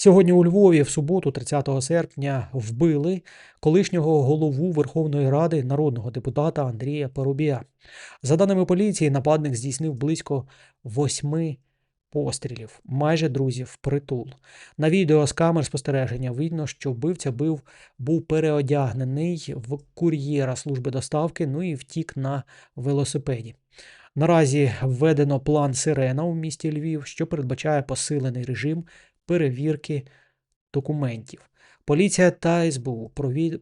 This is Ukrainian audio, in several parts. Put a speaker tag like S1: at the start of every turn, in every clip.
S1: Сьогодні у Львові, в суботу, 30 серпня, вбили колишнього голову Верховної Ради народного депутата Андрія Парубія. За даними поліції, нападник здійснив близько восьми пострілів, майже друзів впритул. На відео з камер спостереження видно, що вбивця бив, був переодягнений в кур'єра служби доставки, ну і втік на велосипеді. Наразі введено план Сирена у місті Львів, що передбачає посилений режим перевірки документів. Поліція та СБУ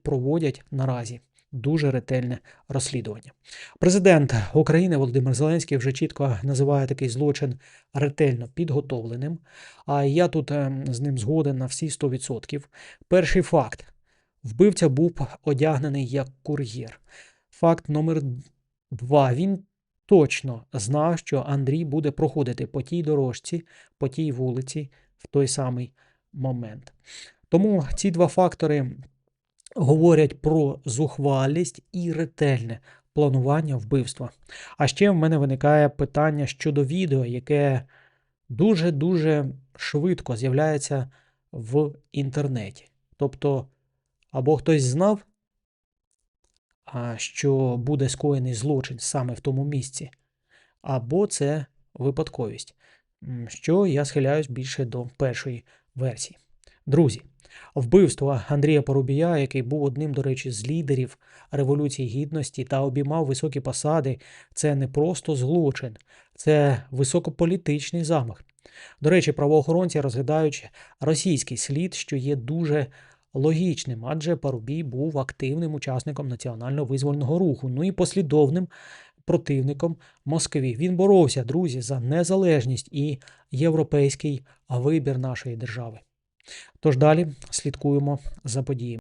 S1: проводять наразі дуже ретельне розслідування. Президент України Володимир Зеленський вже чітко називає такий злочин ретельно підготовленим. А я тут ем, з ним згоден на всі 100%. Перший факт: вбивця був одягнений як кур'єр. Факт номер два. Він точно знав, що Андрій буде проходити по тій дорожці, по тій вулиці в той самий момент. Тому ці два фактори говорять про зухвалість і ретельне планування вбивства. А ще в мене виникає питання щодо відео, яке дуже-дуже швидко з'являється в інтернеті. Тобто, або хтось знав, що буде скоєний злочин саме в тому місці, або це випадковість, що я схиляюсь більше до першої версії. Друзі, вбивство Андрія Порубія, який був одним, до речі, з лідерів Революції Гідності та обіймав високі посади, це не просто злочин, це високополітичний замах. До речі, правоохоронці розглядають російський слід, що є дуже логічним, адже Парубій був активним учасником національно-визвольного руху, ну і послідовним противником Москві. Він боровся, друзі, за незалежність і європейський вибір нашої держави. Тож далі слідкуємо за подіями.